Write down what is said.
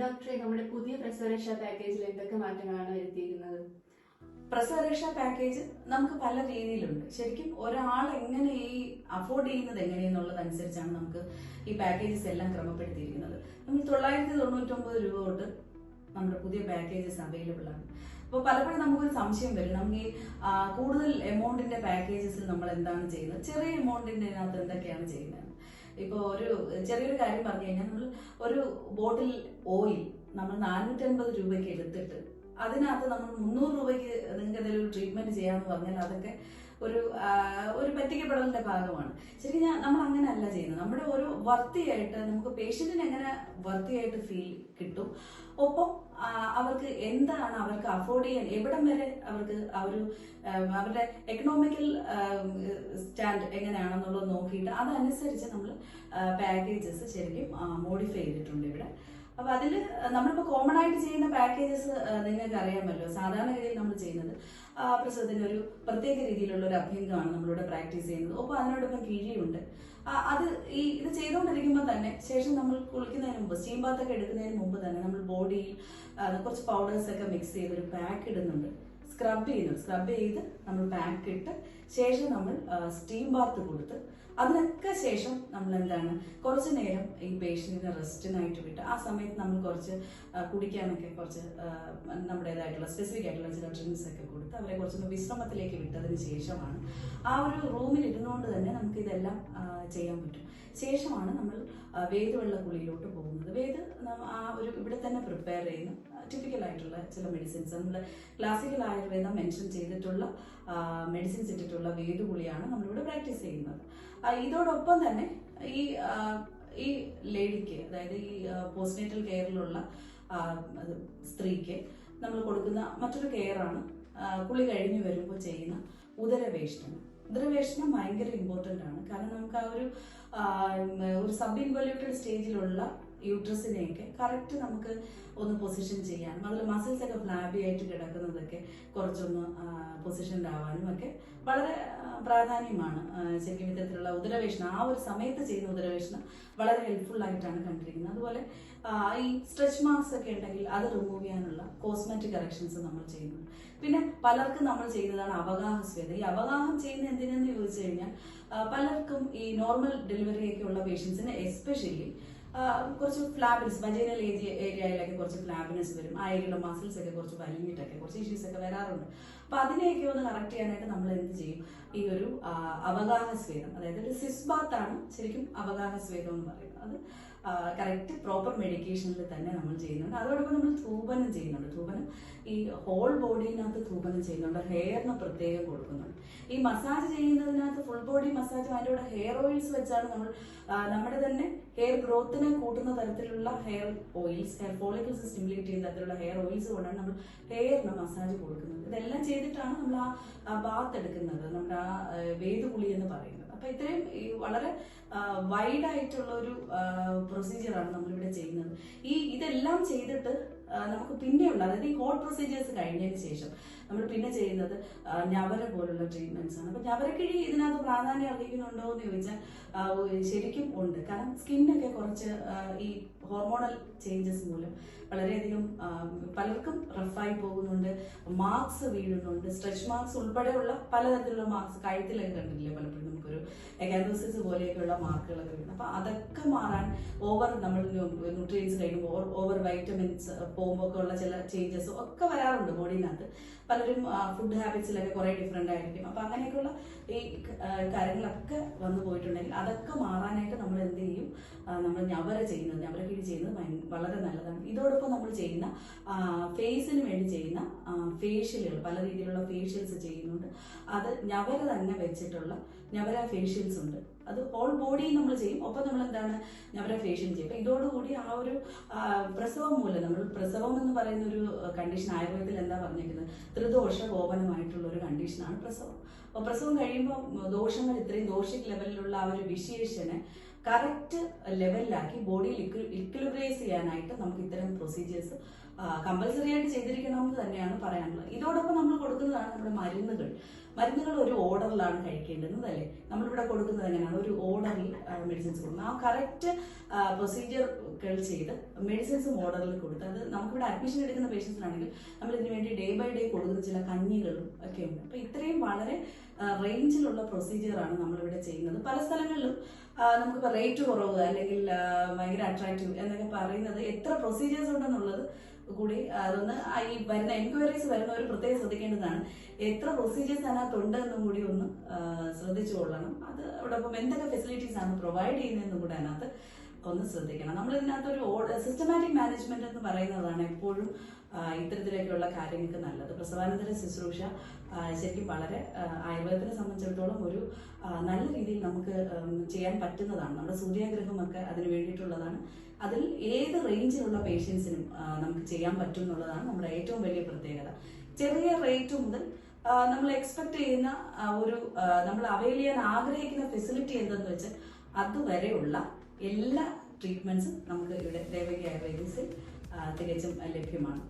ഡോക്ടറെ നമ്മുടെ പുതിയ പ്രസവരക്ഷാ പാക്കേജിൽ എന്തൊക്കെ മാറ്റങ്ങളാണ് വരുത്തിയിരിക്കുന്നത്? പ്രസവരക്ഷ പാക്കേജ് നമുക്ക് പല രീതിയിലുണ്ട്. ശരിക്കും ഒരാൾ എങ്ങനെ ഈ അഫോർഡ് ചെയ്യുന്നത് എങ്ങനെയെന്നുള്ളതനുസരിച്ചാണ് നമുക്ക് ഈ പാക്കേജസ് എല്ലാം ക്രമപ്പെടുത്തിയിരിക്കുന്നത്. നമ്മൾ തൊള്ളായിരത്തി തൊണ്ണൂറ്റൊമ്പത് രൂപ തൊട്ട് നമ്മുടെ പുതിയ പാക്കേജസ് അവൈലബിൾ ആണ്. അപ്പോൾ പലപ്പോഴും നമുക്കൊരു സംശയം വരും. നമുക്ക് കൂടുതൽ എമൗണ്ടിന്റെ പാക്കേജസിൽ നമ്മൾ എന്താണ് ചെയ്യുന്നത്? ചെറിയ എമൗണ്ടിന്റെ അതിനകത്ത് എന്തൊക്കെയാണ് ചെയ്യുന്നത്? ഇപ്പോൾ ഒരു ചെറിയൊരു കാര്യം പറഞ്ഞു കഴിഞ്ഞാൽ നമ്മൾ ഒരു ബോട്ടിൽ ഓയിൽ നമ്മൾ നാനൂറ്റൻപത് രൂപയ്ക്ക് എടുത്തിട്ട് അതിനകത്ത് നമ്മൾ മുന്നൂറ് രൂപയ്ക്ക് നിങ്ങൾക്ക് എന്തെങ്കിലും ട്രീറ്റ്മെന്റ് ചെയ്യാന്ന് പറഞ്ഞാൽ അതൊക്കെ ഒരു ഒരു പറ്റിക്കപ്പെടലിന്റെ ഭാഗമാണ്. ശരിക്കും ഞാൻ നമ്മൾ അങ്ങനെ അല്ല ചെയ്യുന്നത്. നമ്മുടെ ഒരു വർത്തിയായിട്ട് നമുക്ക് പേഷ്യന്റിന് എങ്ങനെ വർത്തിയായിട്ട് ഫീൽ കിട്ടും? ഒപ്പം അവർക്ക് എന്താണ് അവർക്ക് അഫോർഡ് ചെയ്യാൻ എവിടം വരെ അവർക്ക് ആ ഒരു അവരുടെ എക്കണോമിക്കൽ സ്റ്റാൻഡ് എങ്ങനെയാണെന്നുള്ളത് നോക്കിയിട്ട് അതനുസരിച്ച് നമ്മൾ പാക്കേജസ് ശരിക്കും മോഡിഫൈ ചെയ്തിട്ടുണ്ട് ഇവിടെ. അപ്പൊ അതിൽ നമ്മളിപ്പോ കോമൺ ആയിട്ട് ചെയ്യുന്ന പാക്കേജസ് നിങ്ങൾക്ക് അറിയാമല്ലോ സാധാരണഗതിയിൽ നമ്മൾ ചെയ്യുന്നത് പ്രസവത്തിന് ഒരു പ്രത്യേക രീതിയിലുള്ള ഒരു അഭ്യംഗമാണ് നമ്മളിവിടെ പ്രാക്ടീസ് ചെയ്യുന്നത്. ഒപ്പം അതിനോടൊപ്പം കിഴിയുണ്ട് അത് ഈ ഇത് ചെയ്തുകൊണ്ടിരിക്കുമ്പോൾ തന്നെ ശേഷം നമ്മൾ കുളിക്കുന്നതിന് മുമ്പ് സ്റ്റീം ബാത്ത് ഒക്കെ എടുക്കുന്നതിന് മുമ്പ് തന്നെ നമ്മൾ ബോഡിയിൽ കുറച്ച് പൗഡേഴ്സ് ഒക്കെ മിക്സ് ചെയ്ത് ഒരു പാക്ക് ഇടുന്നുണ്ട്. സ്ക്രബ് ചെയ്യുന്നു. സ്ക്രബ് ചെയ്ത് നമ്മൾ പാക്ക് ഇട്ട് ശേഷം നമ്മൾ സ്റ്റീം ബാത്ത് കൊടുത്ത് അതിനൊക്കെ ശേഷം നമ്മൾ എന്താണ് കുറച്ച് നേരം ഈ പേഷ്യന്റിനെ റെസ്റ്റിനായിട്ട് വിട്ട് ആ സമയത്ത് നമ്മൾ കുറച്ച് കുടിക്കാനൊക്കെ കുറച്ച് നമ്മുടേതായിട്ടുള്ള സ്പെസിഫിക് ആയിട്ടുള്ള ചില ഡ്രിങ്ക്സ് ഒക്കെ കൊടുത്ത് അവരെ കുറച്ചൊന്ന് വിശ്രമത്തിലേക്ക് വിട്ടതിന് ശേഷമാണ് ആ ഒരു റൂമിൽ ഇരുന്നുകൊണ്ട് തന്നെ നമുക്ക് ഇതെല്ലാം ചെയ്യാൻ പറ്റും. ശേഷമാണ് നമ്മൾ ആ, വേദവെള്ള കുളിയിലോട്ട് പോകുന്നത്. വേദ ആ ഒരു ഇവിടെ തന്നെ പ്രിപ്പയർ ചെയ്യുന്ന ടിപ്പിക്കൽ ആയിട്ടുള്ള ചില മെഡിസിൻസ് നമ്മൾ ക്ലാസിക്കൽ ആയുർവേദം മെൻഷൻ ചെയ്തിട്ടുള്ള മെഡിസിൻസ് ഇട്ടിട്ടുള്ള വേദുകുളിയാണ് നമ്മളിവിടെ പ്രാക്ടീസ് ചെയ്യുന്നത്. ഇതോടൊപ്പം തന്നെ ഈ ഈ ലേഡിക്ക് അതായത് ഈ പോസ്റ്റ്നേറ്റൽ കെയറിലുള്ള സ്ത്രീക്ക് നമ്മൾ കൊടുക്കുന്ന മറ്റൊരു കെയറാണ് കുളി കഴിഞ്ഞു വരുമ്പോൾ ചെയ്യുന്ന ഉദരവേഷണം ഉദരവേഷണം ഭയങ്കര ഇമ്പോർട്ടന്റ് ആണ്. കാരണം നമുക്ക് ആ ഒരു ഒരു സബ് ഇൻവല്യൂട്ടഡ് സ്റ്റേജിലുള്ള യൂട്രസിനെയൊക്കെ കറക്റ്റ് നമുക്ക് ഒന്ന് പൊസിഷൻ ചെയ്യാനും അതിൽ മസിൽസ് ഒക്കെ ഫ്ലാബി ആയിട്ട് കിടക്കുന്നതൊക്കെ കുറച്ചൊന്ന് പൊസിഷൻഡ് ആവാനും ഒക്കെ വളരെ പ്രാധാന്യമാണ്. ശരിക്കും ഇത്തരത്തിലുള്ള ഉദരവേഷണം ആ ഒരു സമയത്ത് ചെയ്യുന്ന ഉദരവേഷണം വളരെ ഹെൽപ്ഫുൾ ആയിട്ടാണ് കണ്ടിരിക്കുന്നത്. അതുപോലെ ഈ സ്ട്രെച്ച് മാർക്സ് ഒക്കെ ഉണ്ടെങ്കിൽ അത് റിമൂവ് ചെയ്യാനുള്ള കോസ്മെറ്റിക് കറക്ഷൻസ് നമ്മൾ ചെയ്യുന്നു പിന്നെ പലർക്കും നമ്മൾ ചെയ്യുന്നതാണ് അവഗാഹ സ്വേദ ഈ അവഗാഹം ചെയ്യുന്ന എന്തിനെന്ന് ചോദിച്ചു കഴിഞ്ഞാൽ പലർക്കും ഈ നോർമൽ ഡെലിവറി ഒക്കെ ഉള്ള പേഷ്യൻസിന് എസ്പെഷ്യലി കുറച്ച് ഫ്ലാബിനസ് വജൈനൽ ഏരിയ ഏരിയയിലൊക്കെ കുറച്ച് ഫ്ലാബിനസ് വരും. ആ ഏരിയയിലെ മസിൽസ് ഒക്കെ കുറച്ച് വലിഞ്ഞിട്ടൊക്കെ കുറച്ച് ഇഷ്യൂസ് ഒക്കെ വരാറുണ്ട്. അപ്പൊ അതിനെയൊക്കെ ഒന്ന് കറക്റ്റ് ചെയ്യാനായിട്ട് നമ്മൾ എന്ത് ചെയ്യും? ഈ ഒരു അവഗാഹ സ്വേദം അതായത് ഒരു സിസ്ബാത്താണ് ശരിക്കും അവഗാഹ സ്വേദം എന്ന് പറയുന്നത്. അത് കറക്റ്റ് പ്രോപ്പർ മെഡിക്കേഷനിൽ തന്നെ നമ്മൾ ചെയ്യുന്നുണ്ട്. അതോടൊപ്പം നമ്മൾ ധൂപനം ചെയ്യുന്നുണ്ട്. ധൂപനം ഈ ഹോൾ ബോഡിനകത്ത് ധൂപനം ചെയ്യുന്നുണ്ട്. ഹെയറിന് പ്രത്യേകം കൊടുക്കുന്നുണ്ട്. ഈ മസാജ് ചെയ്യുന്നതിനകത്ത് ഫുൾ ബോഡി മസാജ് അതിന്റെ കൂടെ ഹെയർ ഓയിൽസ് വെച്ചാണ് നമ്മൾ നമ്മുടെ തന്നെ ഹെയർ ഗ്രോത്തിനെ കൂട്ടുന്ന തരത്തിലുള്ള hair oils hair follicles stimulate ചെയ്യുന്ന തരത്തിലുള്ള ഹെയർ ഓയിൽസ് കൊണ്ടാണ് നമ്മൾ ഹെയറിന് മസാജ് കൊടുക്കുന്നത്. ഇതെല്ലാം ചെയ്തിട്ടാണ് നമ്മൾ ആ ബാത്ത് എടുക്കുന്നത്. നമ്മുടെ ആ വേദുകുളി എന്ന് പറയുന്നത്. അപ്പൊ ഇത്രയും ഈ വളരെ വൈഡ് ആയിട്ടുള്ള ഒരു പ്രൊസീജിയറാണ് നമ്മളിവിടെ ചെയ്യുന്നത്. ഈ ഇതെല്ലാം ചെയ്തിട്ട് നമുക്ക് പിന്നെ പിന്നെയുള്ള അതായത് ഈ ഹോട്ട് പ്രൊസീജിയേഴ്സ് കഴിഞ്ഞതിന് ശേഷം നമ്മൾ പിന്നെ ചെയ്യുന്നത് ഞവര പോലുള്ള ട്രീറ്റ്മെന്റ്സ് ആണ്. അപ്പൊ ഞവരക്കിഴി ഇതിനകത്ത് പ്രാധാന്യം അർഹിക്കുന്നുണ്ടോ എന്ന് ചോദിച്ചാൽ ശരിക്കും ഉണ്ട്. കാരണം സ്കിന്നൊക്കെ കുറച്ച് ഈ ഹോർമോണൽ ചേഞ്ചസ് മൂലം വളരെയധികം പലർക്കും റഫായി പോകുന്നുണ്ട്. മാർക്സ് വീഴുന്നുണ്ട്. സ്ട്രെച്ച് മാർക്സ് ഉൾപ്പെടെയുള്ള പലതരത്തിലുള്ള മാർക്സ് കഴുത്തിലൊക്കെ കണ്ടിട്ടില്ലേ? പലപ്പോഴും നമുക്കൊരു എക്കാനോസിസ് പോലെയൊക്കെയുള്ള മാർക്കുകളൊക്കെ വരുന്നത് അപ്പൊ അതൊക്കെ മാറാൻ ഓവർ നമ്മൾ ന്യൂട്രിയൻസ് കഴിക്കുമ്പോൾ ഓവർ വൈറ്റമിൻസ് പോകുമ്പോൾ ഒക്കെ ഉള്ള ചില ചേഞ്ചസ് ഒക്കെ വരാറുണ്ട് ബോഡിനകത്ത് പലരും ഫുഡ് ഹാബിറ്റ്സിലൊക്കെ കുറെ ഡിഫറെന്റ് ആയിരിക്കും. അപ്പൊ അങ്ങനെയൊക്കെയുള്ള ഈ കാര്യങ്ങളൊക്കെ വന്നു പോയിട്ടുണ്ടെങ്കിൽ അതൊക്കെ മാറാനായിട്ട് നമ്മൾ എന്ത് ചെയ്യും? നമ്മൾ ഞവര ചെയ്യുന്നത് ഞവര കിഴി ചെയ്യുന്നത് വളരെ നല്ലതാണ്. ഇതോടൊപ്പം നമ്മൾ ചെയ്യുന്ന ഫേസിന് വേണ്ടി ചെയ്യുന്ന ഫേഷ്യലുകൾ പല രീതിയിലുള്ള ഫേഷ്യൽസ് ചെയ്യുന്നുണ്ട്. അത് ഞവര തന്നെ വെച്ചിട്ടുള്ള ഞവര ഫേഷ്യൽസ് ഉണ്ട്. അത് ഹോൾ നമ്മൾ ചെയ്യും. ഒപ്പം നമ്മൾ എന്താണ്? അവരെ ഫേഷ്യൽ ചെയ്യും. അപ്പൊ ഇതോടുകൂടി ആ ഒരു പ്രസവം മൂലം നമ്മൾ പ്രസവം എന്ന് പറയുന്ന ഒരു കണ്ടീഷൻ ആയുർവേദത്തിൽ എന്താ പറഞ്ഞിരിക്കുന്നത്? ത്രിദോഷ ഗോപനമായിട്ടുള്ള ഒരു കണ്ടീഷനാണ് പ്രസവം. അപ്പോൾ പ്രസവം കഴിയുമ്പോൾ ദോഷങ്ങൾ ഇത്രയും ദോഷിക് ലെവലിലുള്ള ആ ഒരു വിശേഷനെ കറക്റ്റ് ലെവലിലാക്കി ബോഡിയിൽ ഇക്വിലിബ്രൈസ് ചെയ്യാനായിട്ട് നമുക്ക് ഇത്തരം പ്രൊസീജിയേഴ്സ് കമ്പൽസറി ആയിട്ട് ചെയ്തിരിക്കണം എന്ന് തന്നെയാണ് പറയാനുള്ളത്. ഇതോടൊപ്പം നമ്മൾ കൊടുക്കുന്നതാണ് നമ്മുടെ മരുന്നുകൾ. മരുന്നുകൾ ഒരു ഓർഡറിലാണ് കഴിക്കേണ്ടത് അല്ലേ നമ്മളിവിടെ കൊടുക്കുന്നത് എങ്ങനെയാണ്? ഒരു ഓർഡറിൽ മെഡിസിൻസ് കൊടുക്കുന്നത്. ആ കറക്റ്റ് പ്രൊസീജിയറുകൾ ചെയ്ത് മെഡിസിൻസും ഓർഡറിൽ കൊടുത്ത് അത് നമുക്കിവിടെ അഡ്മിഷൻ എടുക്കുന്ന പേഷ്യൻസിനാണെങ്കിൽ നമ്മൾ ഇതിനു വേണ്ടി ഡേ ബൈ ഡേ കൊടുക്കുന്ന ചില കഞ്ഞികളും ഒക്കെ ഉണ്ട്. അപ്പോൾ ഇത്രയും വളരെ റേഞ്ചിലുള്ള പ്രൊസീജിയറാണ് നമ്മളിവിടെ ചെയ്യുന്നത്. പല സ്ഥലങ്ങളിലും നമുക്കിപ്പോൾ റേറ്റ് കുറവ് അല്ലെങ്കിൽ ഭയങ്കര അട്രാക്റ്റീവ് എന്നൊക്കെ പറയുന്നത് എത്ര പ്രൊസീജിയേഴ്സ് ഉണ്ടെന്നുള്ളത് കൂടി അതൊന്ന് ഈ വരുന്ന എൻക്വയറീസ് വരുന്നവർ പ്രത്യേകം ശ്രദ്ധിക്കേണ്ടതാണ്. എത്ര പ്രൊസീജിയേഴ്സ് അതിനകത്തുണ്ട് എന്നും കൂടി ഒന്ന് ശ്രദ്ധിച്ചു കൊള്ളണം. അത് അതോടൊപ്പം എന്തൊക്കെ ഫെസിലിറ്റീസ് ആണ് പ്രൊവൈഡ് ചെയ്യുന്നതെന്നും കൂടെ അതിനകത്ത് ഒന്ന് ശ്രദ്ധിക്കണം. നമ്മൾ ഇതിനകത്ത് ഒരു സിസ്റ്റമാറ്റിക് മാനേജ്മെന്റ് എന്ന് പറയുന്നതാണ് എപ്പോഴും ഇത്തരത്തിലേക്കുള്ള കാര്യങ്ങൾക്ക് നല്ലത്. പ്രസവാനന്തര ശുശ്രൂഷ ശരിക്കും വളരെ ആയുർവേദത്തിനെ സംബന്ധിച്ചിടത്തോളം ഒരു നല്ല രീതിയിൽ നമുക്ക് ചെയ്യാൻ പറ്റുന്നതാണ്. നമ്മുടെ സൂര്യാഗ്രഹമൊക്കെ അതിന് വേണ്ടിയിട്ടുള്ളതാണ്. അതിൽ ഏത് റേഞ്ചിലുള്ള പേഷ്യൻസിനും നമുക്ക് ചെയ്യാൻ പറ്റും എന്നുള്ളതാണ് നമ്മുടെ ഏറ്റവും വലിയ പ്രത്യേകത. ചെറിയ റേറ്റ് മുതൽ നമ്മൾ എക്സ്പെക്ട് ചെയ്യുന്ന ഒരു നമ്മൾ അവൈൽ ചെയ്യാൻ ആഗ്രഹിക്കുന്ന ഫെസിലിറ്റി എന്തെന്ന് വെച്ചാൽ അതുവരെയുള്ള എല്ലാ ട്രീറ്റ്മെന്റ്സും നമുക്ക് ഇവിടെ ദേവകി ആയുർവേദിക്സിൽ തികച്ചും ലഭ്യമാണ്.